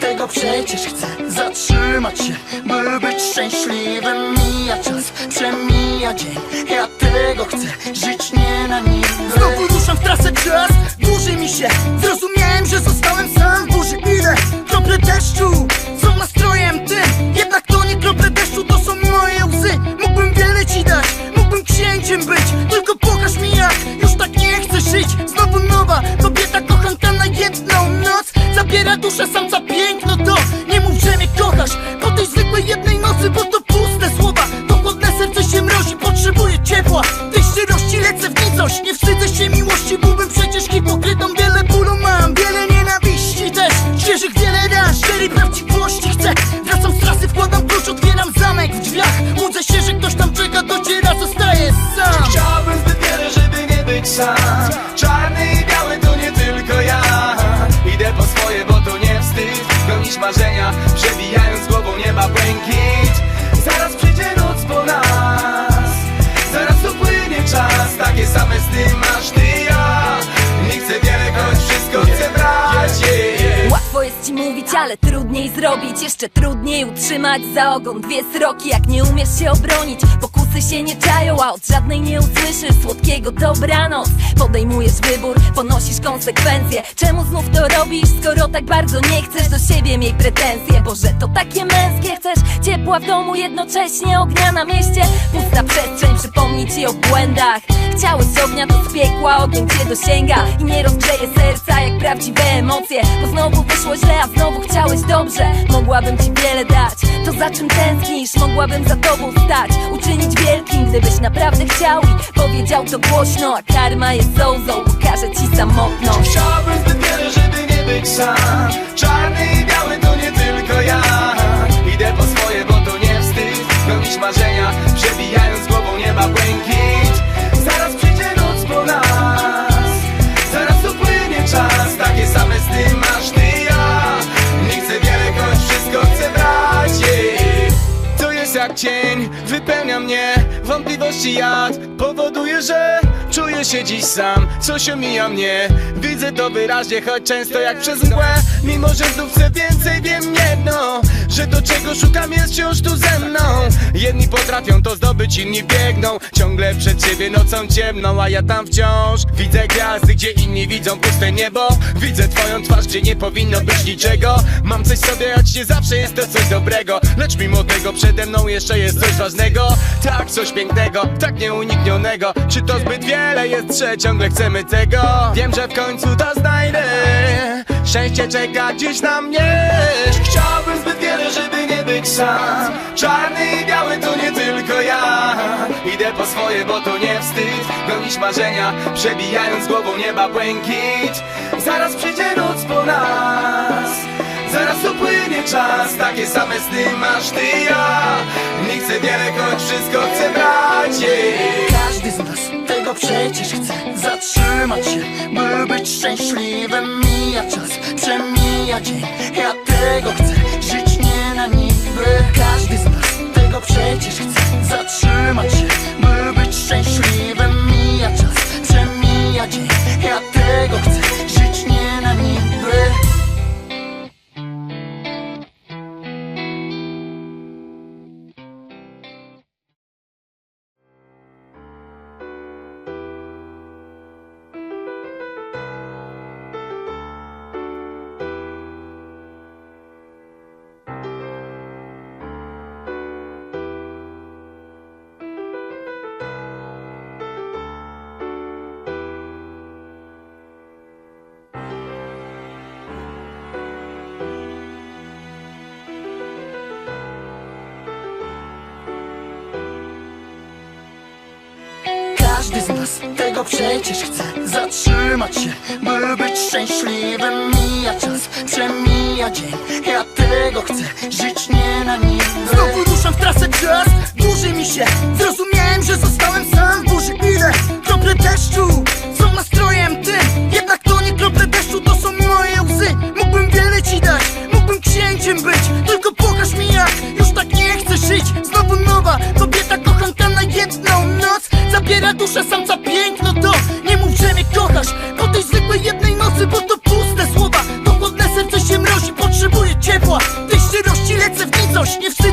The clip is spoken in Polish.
Tego przecież chce Zatrzymać się, by być szczęśliwym. Mija czas, przemija dzień. Ja tego chcę, żyć nie na niby Znowu ruszam w trasę czas, dłuży mi się ciepła Tej szczerości lecę w nicość Nie wstydzę się miłości, byłbym przecież hipokrytą Wiele bólu mam, wiele nienawiści też Świeżych wiele raz, szczerej prawdziwości chcę Wracam z trasy, wkładam klucz, otwieram zamek w drzwiach. Łudzę się, że ktoś tam czeka, dociera, zostaję sam. Chciałbym zbyt wiele, żeby nie być sam. Czarny i biały to nie tylko ja. Idę po swoje, bo to nie wstyd. Gonić marzenia, przebijając ale trudniej zrobić Jeszcze trudniej utrzymać za ogon. Dwie sroki Jak nie umiesz się obronić, pokusy się nie czają A od żadnej nie usłyszysz słodkiego dobranoc. Podejmujesz wybór, ponosisz konsekwencje. Czemu znów to robisz, skoro tak bardzo nie chcesz do siebie miej pretensje? Boże, to takie męskie, chcesz ciepła w domu Jednocześnie ognia na mieście. Pusta przestrzeń, przypomni ci o błędach. Chciałeś ognia, to z piekła ogień cię dosięga. I nie rozgrzeje serca jak prawdziwe emocje. Bo znowu wyszło źle, a znowu chciałeś dobrze. Mogłabym ci wiele dać, to za czym tęsknisz? Mogłabym za tobą stać, uczynić wielkim Gdybyś naprawdę chciał i powiedział to głośno. A karma jest zołzą, pokaże ci samotność jak cień, wypełnia mnie Wątpliwości jad. Powoduje, że Czuję się dziś sam, coś omija mnie. Widzę to wyraźnie, choć często jak przez mgłę. Mimo, że znów chcę więcej, wiem jedno Że to czego szukam jest wciąż tu ze mną. Jedni potrafią to zdobyć, inni biegną. Ciągle przed siebie nocą ciemną, a ja tam wciąż Widzę gwiazdy, gdzie inni widzą puste niebo. Widzę twoją twarz, gdzie nie powinno być niczego. Mam coś sobie, choć nie zawsze jest to coś dobrego. Lecz mimo tego przede mną jeszcze jest coś ważnego. Tak, coś pięknego, tak nieuniknionego. Czy to zbyt wiele jest, że ciągle chcemy tego? Wiem, że w końcu to znajdę. Szczęście czeka gdzieś na mnie. Chciałbym być sam. Czarny i biały to nie tylko ja. Idę po swoje, bo to nie wstyd Gonić marzenia, przebijając głową nieba błękit. Zaraz przyjdzie noc po nas. Zaraz upłynie czas, takie same sny masz ty i ja. Nie chcę wiele, choć wszystko chcę brać. Każdy z nas tego przecież chce. Zatrzymać się, by być szczęśliwym. Mija czas, przemija dzień. Ja tego chcę, żyć na niby. Każdy z nas tego przecież chce Zatrzymać się, by być szczęśliwym Każdy z nas tego przecież chce. Zatrzymać się, by być szczęśliwym Mija czas, przemija dzień. Ja tego chcę, żyć nie na niby Znowu ruszam w trasę czas, dłuży mi się Już nie